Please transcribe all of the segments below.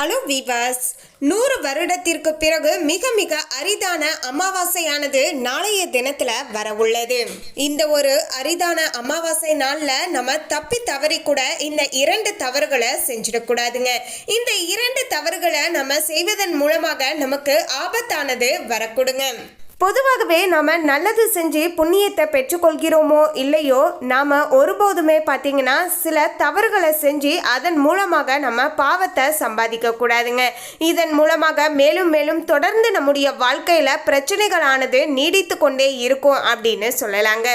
Hello விவாஸ் நூறு வருடத்திற்கு பிறகு மிக மிக அரிதான அமாவாசையானது நாளைய தினத்தில் வர உள்ளது. இந்த ஒரு அரிதான அமாவாசை நாளில் நம்ம தப்பி தவறி கூட இந்த இரண்டு தவறுகளை செஞ்சிடக்கூடாதுங்க இந்த இரண்டு தவறுகளை நம்ம செய்வதன் மூலமாக நமக்கு ஆபத்தானது வரக்கூடுங்க பொதுவாகவே நாம் நல்லது செஞ்சு புண்ணியத்தை பெற்றுக்கொள்கிறோமோ இல்லையோ நாம் ஒருபோதுமே பார்த்தீங்கன்னா சில தவறுகளை செஞ்சு அதன் மூலமாக நம்ம பாவத்தை சம்பாதிக்க கூடாதுங்க. இதன் மூலமாக மேலும் மேலும் தொடர்ந்து நம்முடைய வாழ்க்கையில் பிரச்சனைகளானது நீடித்து கொண்டே இருக்கும் அப்படின்னு சொல்லலாங்க.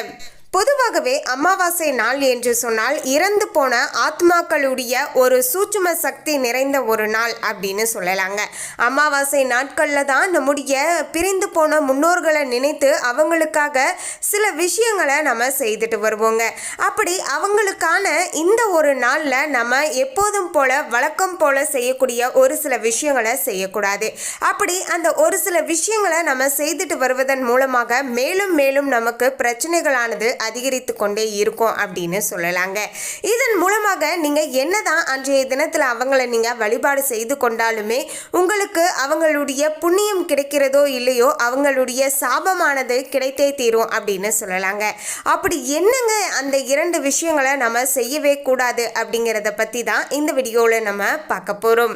பொதுவாகவே அமாவாசை நாள் என்று சொன்னால் இறந்து போன ஆத்மாக்களுடைய ஒரு சூட்சும சக்தி நிறைந்த ஒரு நாள் அப்படின்னு சொல்லலாங்க. அமாவாசை நாட்களில் தான் நம்முடைய பிரிந்து போன முன்னோர்களை நினைத்து அவங்களுக்காக சில விஷயங்களை நம்ம செய்துட்டு வருவோங்க. அப்படி அவங்களுக்கான இந்த ஒரு நாளில் நம்ம எப்போதும் போல வழக்கம் போல செய்யக்கூடிய ஒரு சில விஷயங்களை செய்யக்கூடாது. அப்படி அந்த ஒரு சில விஷயங்களை நம்ம செய்துட்டு வருவதன் மூலமாக மேலும் மேலும் நமக்கு பிரச்சனைகளானது அதிகரித்து கொண்டே இருக்கும் அப்படின்னு சொல்லலாங்க. இதன் மூலமாக நீங்கள் என்னதான் அன்றைய தினத்தில் அவங்கள நீங்கள் வழிபாடு செய்து கொண்டாலுமே உங்களுக்கு அவங்களுடைய புண்ணியம் கிடைக்கிறதோ இல்லையோ அவங்களுடைய சாபமானது கிடைத்தே தீரும் அப்படின்னு சொல்லலாங்க. அப்படி என்னங்க அந்த இரண்டு விஷயங்களை நம்ம செய்யவே கூடாது அப்படிங்கிறத பற்றி தான் இந்த வீடியோவில் நம்ம பார்க்க போகிறோம்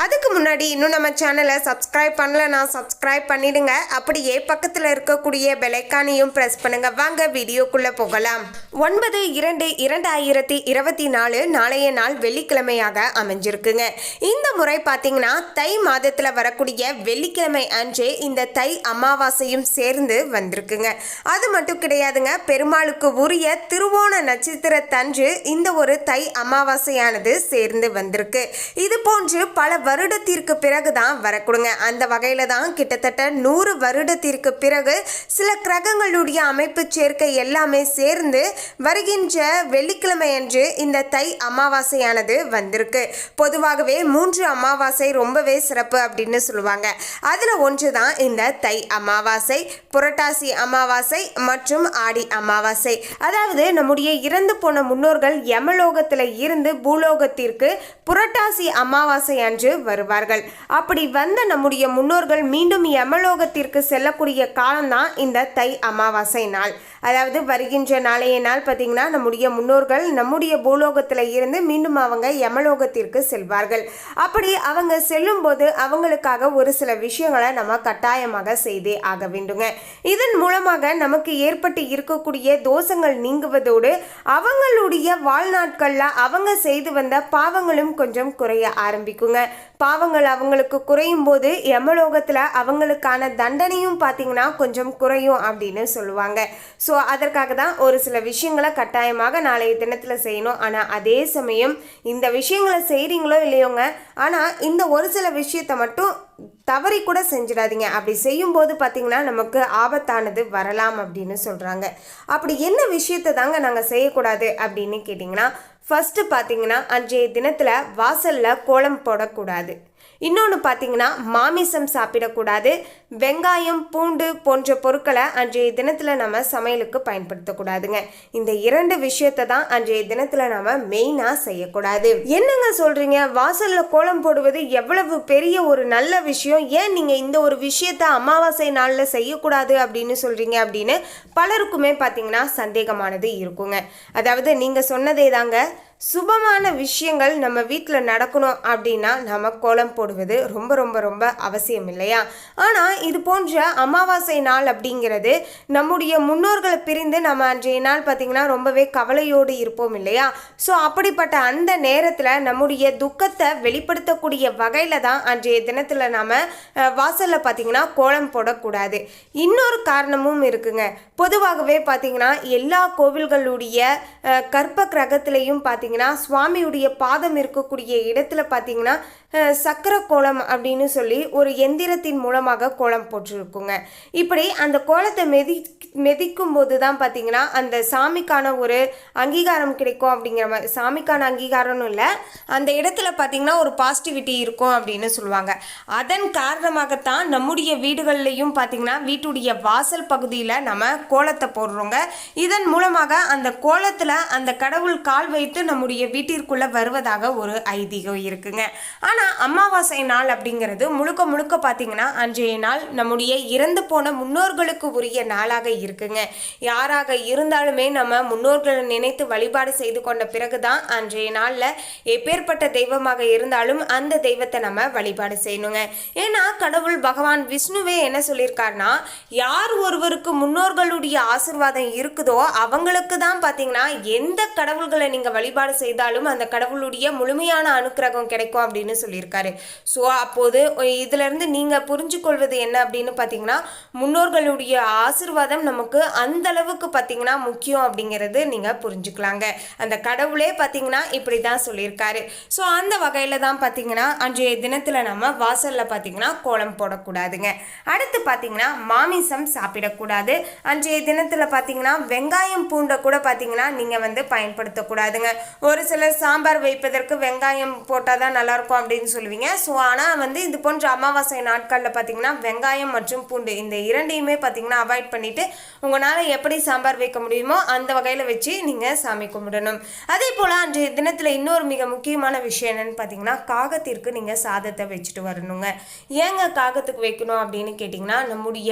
அதுக்கு முன்னாடி இன்னும் நம்ம சேனலை சப்ஸ்கிரைப் பண்ணலனா சப்ஸ்கிரைப் பண்ணிடுங்க. அப்படியே பக்கத்தில் இருக்கக்கூடிய பெலைக்கானையும் ப்ரெஸ் பண்ணுங்க. வாங்க வீடியோக்குள்ளே போகலாம். ஒன்பது இரண்டு இரண்டாயிரத்தி இருபத்தி நாலு நாளைய நாள் வெள்ளிக்கிழமையாக அமைஞ்சிருக்குங்க. இந்த முறை பார்த்தீங்கன்னா தை மாதத்தில் வரக்கூடிய வெள்ளிக்கிழமை அன்றே இந்த தை அமாவாசையும் சேர்ந்து வந்திருக்குங்க. அது மட்டும் கிடையாதுங்க பெருமாளுக்கு உரிய திருவோண நட்சத்திரத்தன்று இந்த ஒரு தை அமாவாசையானது சேர்ந்து வந்திருக்கு. இது போன்று பல வருடத்திற்கு பிறகு தான் வரக்கூடுங்க. அந்த வகையில் தான் கிட்டத்தட்ட நூறு வருடத்திற்கு பிறகு சில கிரகங்களுடைய அமைப்பு சேர்க்கை எல்லாமே சேர்ந்து வருகின்ற வெள்ளிக்கிழமை அன்று இந்த தை அமாவாசையானது வந்திருக்கு. பொதுவாகவே மூன்று அமாவாசை ரொம்பவே சிறப்பு அப்படின்னு சொல்லுவாங்க. அதில் ஒன்று தான் இந்த தை அமாவாசை புரட்டாசி அமாவாசை மற்றும் ஆடி அமாவாசை. அதாவது நம்முடைய இறந்து போன முன்னோர்கள் யமலோகத்தில் இருந்து பூலோகத்திற்கு புரட்டாசி அமாவாசை அன்று வருவார்கள். அப்படி வந்த நம்முடைய முன்னோர்கள் மீண்டும் யமலோகத்திற்கு செல்லக்கூடிய காலம்தான் இந்த தை அமாவாசை நாள். அதாவது வருகின்ற நாளைய நாள் பார்த்தீங்கன்னா நம்முடைய முன்னோர்கள் நம்முடைய பூலோகத்தில் இருந்து மீண்டும் அவங்க யமலோகத்திற்கு செல்வார்கள். அப்படி அவங்க செல்லும்போது அவங்களுக்காக ஒரு சில விஷயங்களை நம்ம கட்டாயமாக செய்தே ஆக வேண்டுங்க. இதன் மூலமாக நமக்கு ஏற்பட்டு இருக்கக்கூடிய தோஷங்கள் நீங்குவதோடு அவங்களுடைய வாழ்நாட்களில் அவங்க செய்து வந்த பாவங்களும் கொஞ்சம் குறைய ஆரம்பிக்குங்க. பாவங்கள் அவங்களுக்கு குறையும் போது யமலோகத்தில் அவங்களுக்கான தண்டனையும் பார்த்தீங்கன்னா கொஞ்சம் குறையும் அப்படின்னு சொல்லுவாங்க. ஸோ ஸோ அதற்காக தான் ஒரு சில விஷயங்களை கட்டாயமாக நாளைய தினத்தில் செய்யணும். ஆனால் அதே சமயம் இந்த விஷயங்களை செய்கிறீங்களோ இல்லையோங்க ஆனால் இந்த ஒரு சில விஷயத்தை மட்டும் தவறி கூட செஞ்சிடாதீங்க. அப்படி செய்யும்போது பார்த்தீங்கன்னா நமக்கு ஆபத்தானது வரலாம் அப்படின்னு சொல்கிறாங்க அப்படி என்ன விஷயத்தை தாங்க நாங்கள் செய்யக்கூடாது அப்படின்னு கேட்டிங்கன்னா ஃபஸ்ட்டு பார்த்தீங்கன்னா அன்றைய தினத்தில் வாசலில் கோலம் போடக்கூடாது. இன்னொன்று பார்த்தீங்கன்னா மாமிசம் சாப்பிடக்கூடாது. வெங்காயம் பூண்டு போன்ற பொருட்களை அன்றைய தினத்தில் நம்ம சமையலுக்கு பயன்படுத்தக்கூடாதுங்க. இந்த இரண்டு விஷயத்தை தான் அன்றைய தினத்தில் நம்ம மெயினாக செய்யக்கூடாது. என்னங்க சொல்கிறீங்க வாசலில் கோலம் போடுவது எவ்வளவு பெரிய ஒரு நல்ல விஷயம். ஏன் நீங்கள் இந்த ஒரு விஷயத்தை அமாவாசை நாளில் செய்யக்கூடாது அப்படின்னு சொல்கிறீங்க அப்படின்னு பலருக்குமே பார்த்தீங்கன்னா சந்தேகமானது இருக்குங்க. அதாவது நீங்கள் சொன்னதே தாங்க சுபமான விஷயங்கள் நம்ம வீட்டில் நடக்கணும் அப்படின்னா நம்ம கோலம் போடுவது ரொம்ப ரொம்ப ரொம்ப அவசியம் இல்லையா? ஆனால் இது போன்ற அமாவாசை நாள் அப்படிங்கிறது நம்முடைய முன்னோர்களை பிரிந்து நம்ம அன்றைய நாள் பார்த்திங்கன்னா ரொம்பவே கவலையோடு இருப்போம் இல்லையா? ஸோ அப்படிப்பட்ட அந்த நேரத்தில் நம்முடைய துக்கத்தை வெளிப்படுத்தக்கூடிய வகையில் தான் அன்றைய தினத்தில் நாம் வாசலில் பார்த்திங்கன்னா கோலம் போடக்கூடாது. இன்னொரு காரணமும் இருக்குங்க. பொதுவாகவே பார்த்திங்கன்னா எல்லா கோவில்களுடைய கற்ப கிரகத்திலையும் பார்த்திங்கன்னா பார்த்தீங்கன்னா சுவாமியுடைய பாதம் இருக்கக்கூடிய இடத்துல பார்த்தீங்கன்னா சக்கர கோலம் அப்படின்னு சொல்லி ஒரு எந்திரத்தின் மூலமாக கோலம் போட்டிருக்குங்க. இப்படி அந்த கோலத்தை மெதி மெதிக்கும் போது தான் பார்த்தீங்கன்னா அந்த சாமிக்கான ஒரு அங்கீகாரம் கிடைக்கும் அப்படிங்கிற மாதிரி சாமிக்கான அங்கீகாரம்னு இல்லை அந்த இடத்துல பார்த்தீங்கன்னா ஒரு பாசிட்டிவிட்டி இருக்கும் அப்படின்னு சொல்லுவாங்க. அதன் காரணமாகத்தான் நம்முடைய வீடுகள்லையும் பார்த்தீங்கன்னா வீட்டுடைய வாசல் பகுதியில் நம்ம கோலத்தை போடுறோங்க. இதன் மூலமாக அந்த கோலத்தில் அந்த கடவுள் கால் வைத்து நம்ம நம்முடைய வீட்டிற்குள்ளே வருவதாக ஒரு ஐதீகம் இருக்குங்க. ஆனால் அமாவாசை நாள் அப்படிங்கிறது முழுக்க முழுக்க பார்த்தீங்கன்னா அன்றைய நாள் நம்முடைய இறந்து போன முன்னோர்களுக்கு உரிய நாளாக இருக்குங்க. யாராக இருந்தாலுமே நம்ம முன்னோர்களை நினைத்து வழிபாடு செய்து கொண்ட பிறகுதான் அன்றைய நாளில் எப்பேற்பட்ட தெய்வமாக இருந்தாலும் அந்த தெய்வத்தை நம்ம வழிபாடு செய்யணுங்க. ஏன்னா கடவுள் பகவான் விஷ்ணுவே என்ன சொல்லியிருக்காருன்னா யார் ஒருவருக்கு முன்னோர்களுடைய ஆசிர்வாதம் இருக்குதோ அவங்களுக்கு தான் பார்த்தீங்கன்னா எந்த கடவுள்களை நீங்கள் வழிபாடு செய்தாலும் அந்த கடவுளுடைய முழுமையான அனுக்கிரகம் கிடைக்கும் அப்படின்னு சொல்லியிருக்காரு. ஸோ அப்போது இதிலிருந்து நீங்கள் புரிஞ்சு கொள்வது என்ன அப்படின்னு பார்த்தீங்கன்னா முன்னோர்களுடைய ஆசிர்வாதம் நமக்கு அந்த அளவுக்கு பார்த்தீங்கன்னா முக்கியம் அப்படிங்கிறது நீங்கள் புரிஞ்சுக்கலாங்க. அந்த கடவுளே பார்த்தீங்கன்னா இப்படி தான் சொல்லியிருக்காரு. ஸோ அந்த வகையில் தான் பார்த்தீங்கன்னா அன்றைய தினத்தில் நம்ம வாசலில் பார்த்தீங்கன்னா கோலம் போடக்கூடாதுங்க. அடுத்து பார்த்தீங்கன்னா மாமிசம் சாப்பிடக்கூடாது. அன்றைய தினத்தில் பார்த்தீங்கன்னா வெங்காயம் பூண்டை கூட பார்த்தீங்கன்னா நீங்கள் வந்து பயன்படுத்தக்கூடாதுங்க. ஒரு சிலர் சாம்பார் வைப்பதற்கு வெங்காயம் போட்டால் தான் நல்லாயிருக்கும் அப்படின்னு சொல்லுவீங்க. ஸோ ஆனால் வந்து இது போன்ற அமாவாசை நாட்களில் பார்த்தீங்கன்னா வெங்காயம் மற்றும் பூண்டு இந்த இரண்டையுமே பார்த்தீங்கன்னா அவாய்ட் பண்ணிவிட்டு உங்களால் எப்படி சாம்பார் வைக்க முடியுமோ அந்த வகையில் வச்சு நீங்கள் சாமி கும்பிடணும். அதே போல் அன்றைய தினத்தில் இன்னொரு மிக முக்கியமான விஷயம் என்னென்னு பார்த்தீங்கன்னா காகத்திற்கு நீங்கள் சாதத்தை வச்சுட்டு வரணுங்க. ஏங்க காகத்துக்கு வைக்கணும் அப்படின்னு கேட்டிங்கன்னா நம்முடைய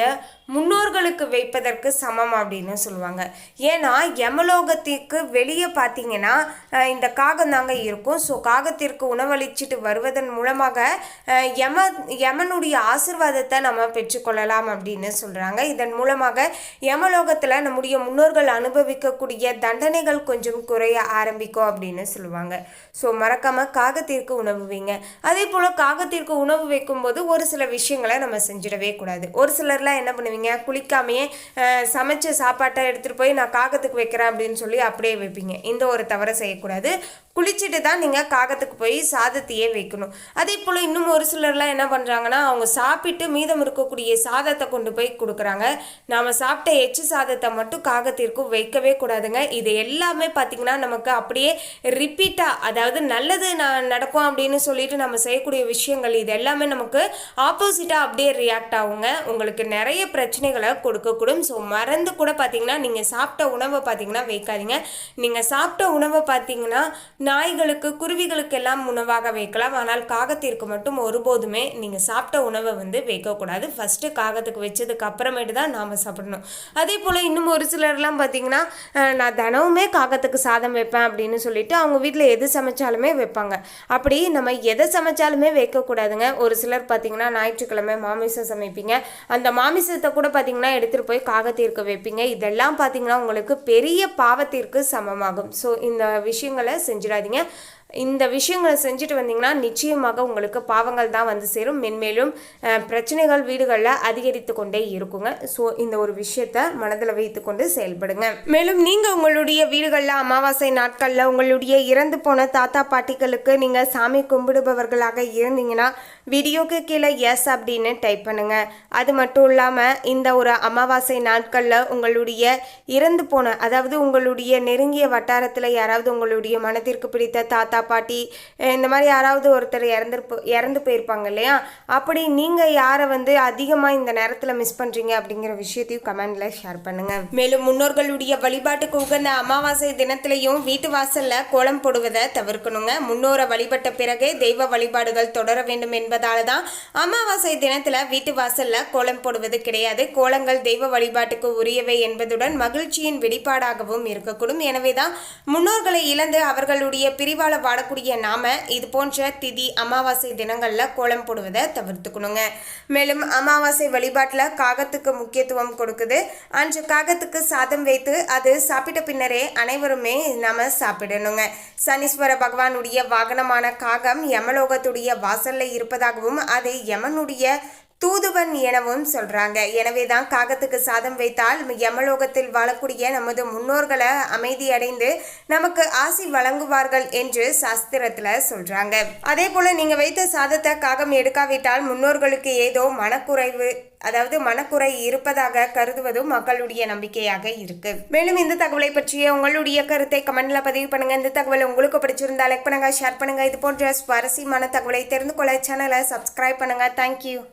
முன்னோர்களுக்கு வைப்பதற்கு சமம் அப்படின்னு சொல்லுவாங்க. ஏன்னா யமலோகத்திற்கு வெளியே பார்த்தீங்கன்னா இந்த காகம் தாங்க இருக்கும். ஸோ காகத்திற்கு உணவளிச்சிட்டு வருவதன் மூலமாக யம யமனுடைய ஆசிர்வாதத்தை நம்ம பெற்றுக்கொள்ளலாம் அப்படின்னு சொல்கிறாங்க இதன் மூலமாக யமலோகத்தில் நம்முடைய முன்னோர்கள் அனுபவிக்கக்கூடிய தண்டனைகள் கொஞ்சம் குறைய ஆரம்பிக்கும் அப்படின்னு சொல்லுவாங்க. ஸோ மறக்காமல் காகத்திற்கு உணவு வைங்க. அதே போல் காகத்திற்கு உணவு வைக்கும்போது ஒரு சில விஷயங்களை நம்ம செஞ்சிடவே கூடாது. ஒரு சிலர்லாம் என்ன பண்ணுவீங்க? குளிக்காமையே சமைச்ச சாப்பாட்டை எடுத்துகிட்டு போய் நான் காகத்துக்கு வைக்கிறேன் அப்படின்னு சொல்லி அப்படியே வைப்பீங்க. இந்த ஒரு தவறை செய்யக்கூடாது. குளிச்சுட்டு தான் நீங்கள் காகத்துக்கு போய் சாதத்தையே வைக்கணும். அதே போல் இன்னும் ஒரு சிலர்லாம் என்ன பண்ணுறாங்கன்னா அவங்க சாப்பிட்டு மீதம் இருக்கக்கூடிய சாதத்தை கொண்டு போய் கொடுக்குறாங்க. நாம் சாப்பிட்ட எச்சு சாதத்தை மட்டும் காகத்திற்கும் வைக்கவே கூடாதுங்க. இது எல்லாமே பார்த்திங்கன்னா நமக்கு அப்படியே ரிப்பீட்டாக அதாவது நல்லது நான் நடக்கும் அப்படின்னு சொல்லிட்டு நம்ம செய்யக்கூடிய விஷயங்கள் இது எல்லாமே நமக்கு ஆப்போசிட்டாக அப்படியே ரியாக்ட் ஆகுங்க. உங்களுக்கு நிறைய பிரச்சனைகளை கொடுக்கக்கூடும். ஸோ மறந்து கூட பார்த்தீங்கன்னா நீங்கள் சாப்பிட்ட உணவை பார்த்தீங்கன்னா வைக்காதீங்க. நீங்கள் சாப்பிட்ட உணவை பார்த்தீங்கன்னா நாய்களுக்கு குருவிகளுக்கு எல்லாம் உணவாக வைக்கலாம். ஆனால் காகத்திற்கு மட்டும் ஒருபோதுமே நீங்கள் சாப்பிட்ட உணவை வந்து வைக்கக்கூடாது. ஃபஸ்ட்டு காகத்துக்கு வச்சதுக்கு அப்புறமேட்டு தான் நாம் சாப்பிடணும். அதே போல் இன்னும் ஒரு சிலர்லாம் பார்த்தீங்கன்னா நான் தினமுமே காகத்துக்கு சாதம் வைப்பேன் அப்படின்னு சொல்லிட்டு அவங்க வீட்டில் எது சமைச்சாலுமே வைப்பாங்க. அப்படி நம்ம எதை சமைச்சாலுமே வைக்கக்கூடாதுங்க. ஒரு சிலர் பார்த்தீங்கன்னா ஞாயிற்றுக்கிழமை மாமிசம் சமைப்பீங்க. அந்த மாமிசத்தை கூட பார்த்தீங்கன்னா எடுத்துகிட்டு போய் காகத்திற்கு வைப்பீங்க. இதெல்லாம் பார்த்தீங்கன்னா உங்களுக்கு பெரிய பாவத்திற்கு சமமாகும். ஸோ இந்த விஷயம் விஷயங்களை செஞ்சிடாதீங்க. இந்த விஷயங்களை செஞ்சுட்டு வந்தீங்கன்னா நிச்சயமாக உங்களுக்கு பாவங்கள் தான் வந்து சேரும். மென்மேலும் பிரச்சனைகள் வீடுகளில் அதிகரித்து கொண்டே இருக்குங்க. ஸோ இந்த ஒரு விஷயத்த மனதில் வைத்துக்கொண்டு செயல்படுங்க. மேலும் நீங்கள் உங்களுடைய வீடுகளில் அமாவாசை நாட்களில் உங்களுடைய இறந்து போன தாத்தா பாட்டிகளுக்கு நீங்கள் சாமி கும்பிடுபவர்களாக இருந்தீங்கன்னா வீடியோக்கு கீழே எஸ் அப்படின்னு டைப் பண்ணுங்க. அது மட்டும் இல்லாமல் இந்த ஒரு அமாவாசை நாட்களில் உங்களுடைய இறந்து போன அதாவது உங்களுடைய நெருங்கிய வட்டாரத்தில் யாராவது உங்களுடைய மனதிற்கு பிடித்த தாத்தா பாட்டி இந்த மாதிரி யாராவது ஒருத்தர் இறந்துருப்பு இறந்து போயிருப்பாங்க இல்லையா? அப்படி நீங்கள் யாரை வந்து அதிகமாக இந்த நேரத்தில் மிஸ் பண்ணுறீங்க அப்படிங்கிற விஷயத்தையும் கமெண்டில் ஷேர் பண்ணுங்க. மேலும் முன்னோர்களுடைய வழிபாட்டுக்கு உகந்த அமாவாசை தினத்திலையும் வீட்டு வாசலில் கோலம் போடுவதை தவிர்க்கணுங்க. முன்னோரை வழிபட்ட பிறகே தெய்வ வழிபாடுகள் தொடர வேண்டும் என்பதால தான் அமாவாசை தினத்தில் வீட்டு வாசலில் கோலம் போடுவது கிடையாது. கோலங்கள் தெய்வ வழிபாட்டுக்கு உரியவை என்பதுடன் மகிழ்ச்சியின் வெளிப்பாடாகவும் இருக்கக்கூடும். எனவே தான் முன்னோர்களை இழந்து அவர்களுடைய பிரிவால பாடக்கூடிய நாம இது போன்ற திதி அமாவாசை தினங்களில் கோலம் போடுவதை தவிர்த்துக்கணுங்க. மேலும் அமாவாசை வழிபாட்டில் காகத்துக்கு முக்கியத்துவம் கொடுக்குது. அன்று காகத்துக்கு சாதம் வைத்து அது சாப்பிட்ட பின்னரே அனைவருமே நாம சாப்பிடணுங்க. சனீஸ்வர பகவானுடைய வாகனமான காகம் யமலோகத்துடைய வாசல்ல இருப்பதாகவும் அது யமனுடைய தூதுவன் எனவும் சொல்கிறாங்க எனவே தான் காகத்துக்கு சாதம் வைத்தால் யமலோகத்தில் வாழக்கூடிய நமது முன்னோர்களை அமைதியடைந்து நமக்கு ஆசி வழங்குவார்கள் என்று சாஸ்திரத்தில் சொல்கிறாங்க அதே போல் நீங்கள் வைத்த சாதத்தை காகம் எடுக்காவிட்டால் முன்னோர்களுக்கு ஏதோ மனக்குறைவு அதாவது மனக்குறை இருப்பதாக கருதுவதும் மக்களுடைய நம்பிக்கையாக இருக்கு. மேலும் இந்த தகவலை பற்றிய உங்களுடைய கருத்தை கமெண்ட்ல பதிவு பண்ணுங்க. இந்த தகவல் உங்களுக்கு பிடிச்சிருந்தா லைக் பண்ணுங்க ஷேர் பண்ணுங்க. இது போன்ற சுவாரஸ்யமான தகவலை தெரிந்து கொள்ள சேனலை சப்ஸ்கிரைப் பண்ணுங்க. தேங்க்யூ